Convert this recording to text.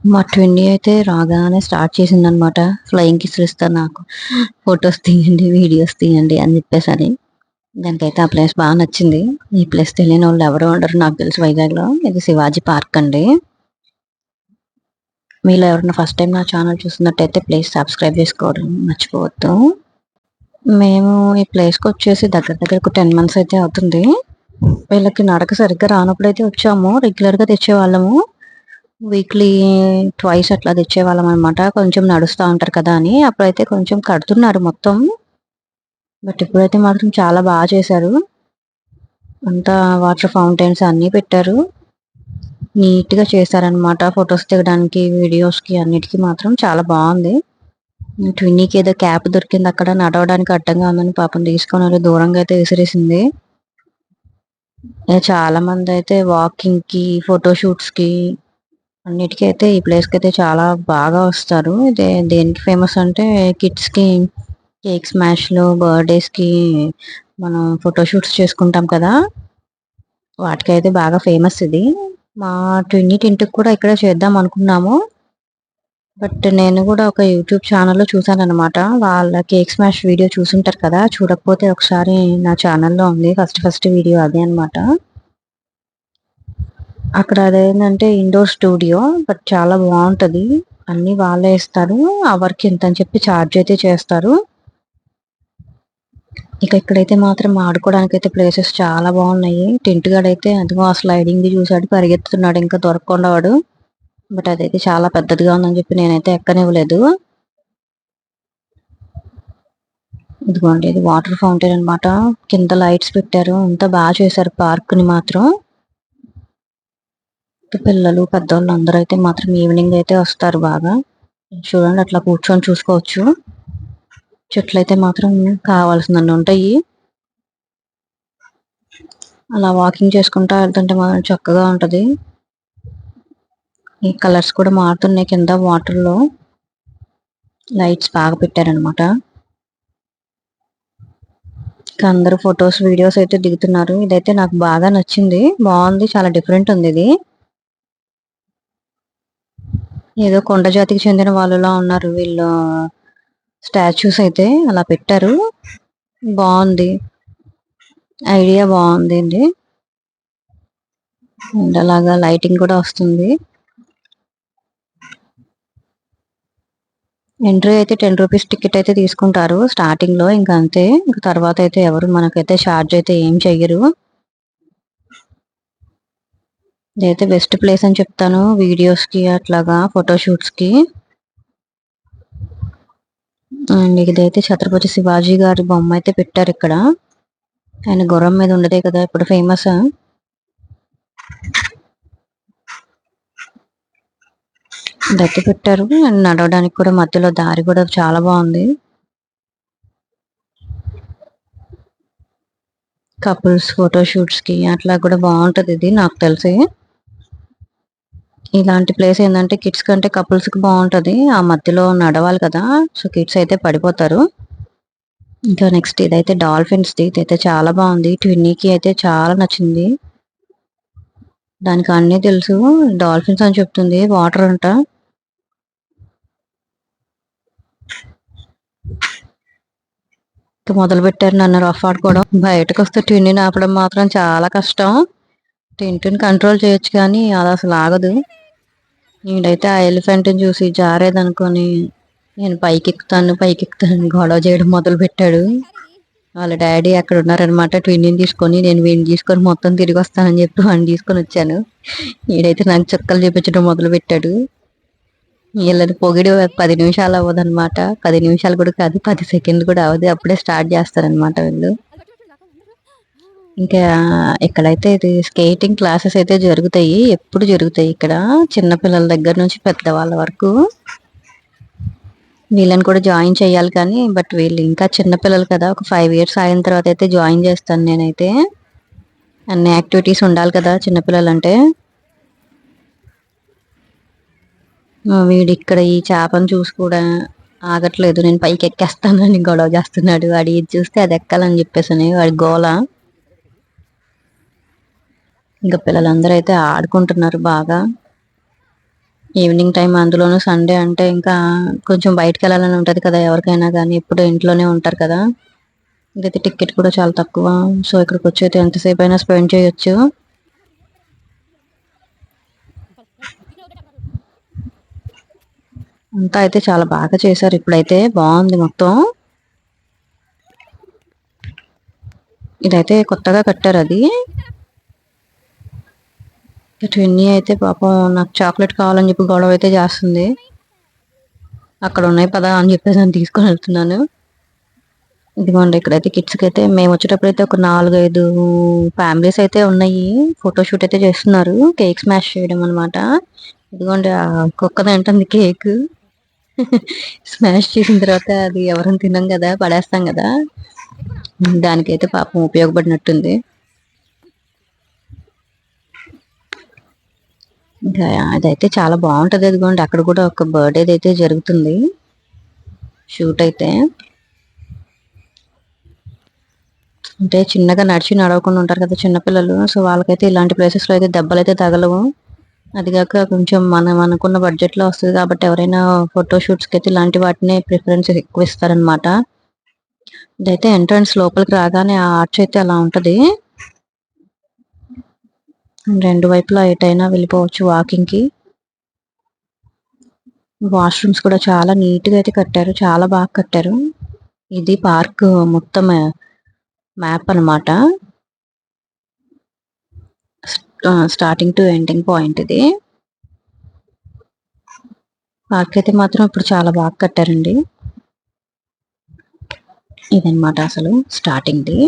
మా ట్వంటీ అయితే రాగానే స్టార్ట్ చేసింది అనమాట ఫ్లయింగ్ కిస్ ఇస్తారు నాకు. ఫొటోస్ తీయండి వీడియోస్ తీయండి అని చెప్పేసి అని దానికైతే ఆ ప్లేస్ బాగా నచ్చింది. ఈ ప్లేస్ తెలియని వాళ్ళు ఎవరు ఉండరు నాకు తెలిసి వైజాగ్లో. ఇది శివాజీ పార్క్ అండి. మీరు ఎవరైనా ఫస్ట్ టైం నా ఛానల్ చూస్తున్నట్టయితే ప్లీజ్ సబ్స్క్రైబ్ చేసుకోవడం మర్చిపోవద్దు. మేము ఈ ప్లేస్కి వచ్చేసి దగ్గర దగ్గర ఒక టెన్ మంత్స్ అయితే అవుతుంది. వీళ్ళకి నడక సరిగ్గా రానప్పుడు అయితే వచ్చాము రెగ్యులర్గా తెచ్చేవాళ్ళము. వీక్లీ ట్వైస్ అట్లా తెచ్చేవాళ్ళం అనమాట కొంచెం నడుస్తూ ఉంటారు కదా అని. అప్పుడైతే కొంచెం కడుతున్నారు మొత్తం. బట్ ఇప్పుడైతే మాత్రం చాలా బాగా చేశారు. అంతా వాటర్ ఫౌంటైన్స్ అన్నీ పెట్టారు. నీట్గా చేశారనమాట ఫొటోస్ దిగడానికి వీడియోస్కి అన్నిటికీ మాత్రం చాలా బాగుంది. ట్విన్నీకి ఏదో క్యాప్ దొరికింది అక్కడ. నడవడానికి అడ్డంగా ఉందని పాపం తీసుకున్నారు దూరంగా అయితే విసిరేసింది. చాలా మంది అయితే వాకింగ్కి ఫోటోషూట్స్కి ఫోటో అన్నిటికీ అయితే ఈ ప్లేస్కి అయితే చాలా బాగా వస్తారు. ఇదే దేనికి ఫేమస్ అంటే కిడ్స్కి కేక్ స్మాష్లు బర్త్డేస్కి మనం ఫోటోషూట్స్ చేసుకుంటాం కదా. వాటికైతే బాగా ఫేమస్ ఇది. మా ట్విన్ని ఇంటికి కూడా ఇక్కడే చేద్దాం అనుకున్నాము. బట్ నేను కూడా ఒక యూట్యూబ్ ఛానల్లో చూసాను అనమాట వాళ్ళ కేక్ స్మాష్ వీడియో చూసుంటారు కదా. చూడకపోతే ఒకసారి నా ఛానల్లో ఉంది. ఫస్ట్ ఫస్ట్ వీడియో అదే అనమాట అక్కడ అదేంటంటే ఇండోర్ స్టూడియో బట్ చాలా బాగుంటది. అన్ని వాళ్ళే ఇస్తారు. అవర్కి ఇంత ఎంత అని చెప్పి ఛార్జ్ అయితే చేస్తారు. ఇక ఇక్కడైతే మాత్రం ఆడుకోవడానికి అయితే ప్లేసెస్ చాలా బాగున్నాయి. టెంట్ గాడు అయితే అదిగో ఆ స్లైడింగ్ చూసాడు పరిగెత్తుతున్నాడు. ఇంకా దొరకకుండా వాడు. బట్ అదైతే చాలా పెద్దదిగా ఉందని చెప్పి నేనైతే ఎక్కనివ్వలేదు. ఇదిగోండి ఇది వాటర్ ఫౌంటైన్ అనమాట కింద లైట్స్ పెట్టారు. అంతా బాగా చేశారు. పార్క్ని మాత్రం. పిల్లలు పెద్దవాళ్ళు అందరూ అయితే మాత్రం ఈవినింగ్ అయితే వస్తారు బాగా. చూడండి అట్లా కూర్చొని చూసుకోవచ్చు. చెట్లు అయితే మాత్రం కావాల్సినన్ని ఉంటాయి. అలా వాకింగ్ చేసుకుంటా వెళ్తుంటే మాత్రం చక్కగా ఉంటది. ఈ కలర్స్ కూడా మారుతున్నాయి కింద వాటర్లో. లైట్స్ బాగా పెట్టారనమాట అందరు ఫొటోస్ వీడియోస్ అయితే దిగుతున్నారు. ఇదైతే నాకు బాగా నచ్చింది. బాగుంది చాలా డిఫరెంట్ ఉంది ఇది. ఏదో కొండ జాతికి చెందిన వాళ్ళులా ఉన్నారు వీళ్ళు. స్టాచ్యూస్ అయితే అలా పెట్టారు. బాగుంది. ఐడియా బాగుంది అండి. అండ్ అలాగా లైటింగ్ కూడా వస్తుంది. ఎంట్రీ అయితే టెన్ రూపీస్ టికెట్ అయితే తీసుకుంటారు స్టార్టింగ్లో ఇంకా అంతే. ఇంకా తర్వాత అయితే ఎవరు మనకైతే ఛార్జ్ అయితే ఏం చెయ్యరు. ఇదైతే బెస్ట్ ప్లేస్ అని చెప్తాను. వీడియోస్కి అట్లాగా ఫోటోషూట్స్కి అండ్ ఇదైతే ఛత్రపతి శివాజీ గారి బొమ్మ అయితే పెట్టారు ఇక్కడ. ఆయన గుర్రం మీద ఉండదే కదా ఇప్పుడు ఫేమస్ దత్తి పెట్టారు. అండ్ నడవడానికి కూడా మధ్యలో దారి కూడా చాలా బాగుంది. కపుల్స్ ఫోటోషూట్స్కి అట్లా కూడా బాగుంటుంది ఇది నాకు తెలిసి. ఇలాంటి ప్లేస్ ఏంటంటే కిడ్స్ కంటే కపుల్స్కి బాగుంటది. ఆ మధ్యలో నడవాలి కదా సో కిడ్స్ అయితే పడిపోతారు. ఇంకా నెక్స్ట్ ఇదైతే డాల్ఫిన్స్ ది. ఇదైతే చాలా బాగుంది. ట్విన్నీకి అయితే చాలా నచ్చింది. దానికి అన్ని తెలుసు. డాల్ఫిన్స్ అని చెప్తుంది. వాటర్ అంట. మొదలు పెట్టారు నన్ను రఫ్ ఆడుకోవడం. బయటకు వస్తే ట్విన్ని ఆపడం మాత్రం చాలా కష్టం. టింటుని కంట్రోల్ చేయొచ్చు కానీ అది అసలు ఆగదు. నేనైతే ఆ ఎలిఫెంట్ చూసి జారేదనుకొని నేను పైకి ఎక్కుతాను పైకి ఎక్కుతాను గొడవ చేయడం మొదలు పెట్టాడు వాళ్ళ డాడీ అక్కడ ఉన్నారనమాట ట్విన్ని తీసుకొని నేను వీడిని తీసుకొని మొత్తం తిరిగి వస్తానని చెప్పి వాడిని తీసుకొని వచ్చాను. ఈడైతే నాకు చుక్కలు చూపించడం మొదలు పెట్టాడు వీళ్ళని పొగిడి పది నిమిషాలు అవ్వదు అనమాట పది నిమిషాలు కూడా కాదు పది సెకండ్లు కూడా అవ్వదు. అప్పుడే స్టార్ట్ చేస్తారనమాట వీళ్ళు. ఇంకా ఇక్కడైతే ఇది స్కేటింగ్ క్లాసెస్ అయితే జరుగుతాయి. ఎప్పుడు జరుగుతాయి ఇక్కడ? చిన్న పిల్లల దగ్గర నుంచి పెద్దవాళ్ళ వరకు. వీళ్ళని కూడా జాయిన్ చేయాలి కానీ బట్ వీళ్ళు ఇంకా చిన్నపిల్లలు కదా. ఒక ఫైవ్ ఇయర్స్ అయిన తర్వాత అయితే జాయిన్ చేస్తాను నేనైతే. అన్ని యాక్టివిటీస్ ఉండాలి కదా చిన్నపిల్లలు అంటే వీడు ఇక్కడ ఈ చేపను చూసి కూడా ఆగట్లేదు. నేను పైకి ఎక్కేస్తానని గొడవ చేస్తున్నాడు. వాడి ఇది చూస్తే అది ఎక్కాలని చెప్పేసి వాడి గోల. ఇంకా పిల్లలందరూ అయితే ఆడుకుంటున్నారు బాగా. ఈవినింగ్ టైం అందులోనూ సండే అంటే ఇంకా కొంచెం బయటకు వెళ్ళాలని ఉంటుంది కదా ఎవరికైనా కానీ ఎప్పుడు ఇంట్లోనే ఉంటారు కదా. ఇదైతే టికెట్ కూడా చాలా తక్కువ. సో ఇక్కడికి వచ్చి అయితే ఎంతసేపు అయినా స్పెండ్ చేయొచ్చు. అంతా అయితే చాలా బాగా చేశారు ఇప్పుడైతే. బాగుంది మొత్తం. ఇదైతే కొత్తగా కట్టారు అది. ట్విన్నీ అయితే పాపం నాకు చాక్లెట్ కావాలని చెప్పి గొడవ అయితే చేస్తుంది. అక్కడ ఉన్నాయి పదా అని చెప్పేసి నేను తీసుకొని వెళ్తున్నాను. ఇదిగోండి ఇక్కడైతే కిడ్స్కి అయితే మేము వచ్చేటప్పుడు అయితే ఒక నాలుగైదు ఫ్యామిలీస్ అయితే ఉన్నాయి. ఫోటోషూట్ అయితే చేస్తున్నారు. కేక్ స్మాష్ చేయడం అనమాట ఇదిగోండి ఆ కుక్క తింటుంది కేక్ స్మాష్ చేసిన తర్వాత అది ఎవరైనా తినం కదా పడేస్తాం కదా. దానికైతే పాపం ఉపయోగపడినట్టుంది. ఇంకా అదైతే చాలా బాగుంటది అదిగోండి అక్కడ కూడా ఒక బర్త్డే అయితే జరుగుతుంది. షూట్ అయితే. అంటే చిన్నగా నడిచి నడవకుండా ఉంటారు కదా చిన్నపిల్లలు. సో వాళ్ళకైతే ఇలాంటి ప్లేసెస్లో అయితే దెబ్బలు అయితే తగలవు. అదిగాక కొంచెం మనం అనుకున్న బడ్జెట్లో వస్తుంది కాబట్టి ఎవరైనా ఫోటోషూట్స్కి అయితే ఇలాంటి వాటిని ప్రిఫరెన్స్ ఎక్కువ ఇస్తారనమాట ఇదైతే ఎంట్రన్స్ లోపలికి రాగానే ఆ ఆర్చ్ అయితే అలా ఉంటుంది. రెండు వైపులా ఎటైనా వెళ్ళిపోవచ్చు వాకింగ్కి వాష్రూమ్స్ కూడా చాలా నీట్గా అయితే కట్టారు చాలా బాగా కట్టారు. ఇది పార్క్ మొత్తం మ్యాప్ అనమాట స్టార్టింగ్ టు ఎండింగ్ పాయింట్ ఇది. పార్క్ అయితే మాత్రం ఇప్పుడు చాలా బాగా కట్టారండి. ఇదన్నమాట అసలు స్టార్టింగ్ది.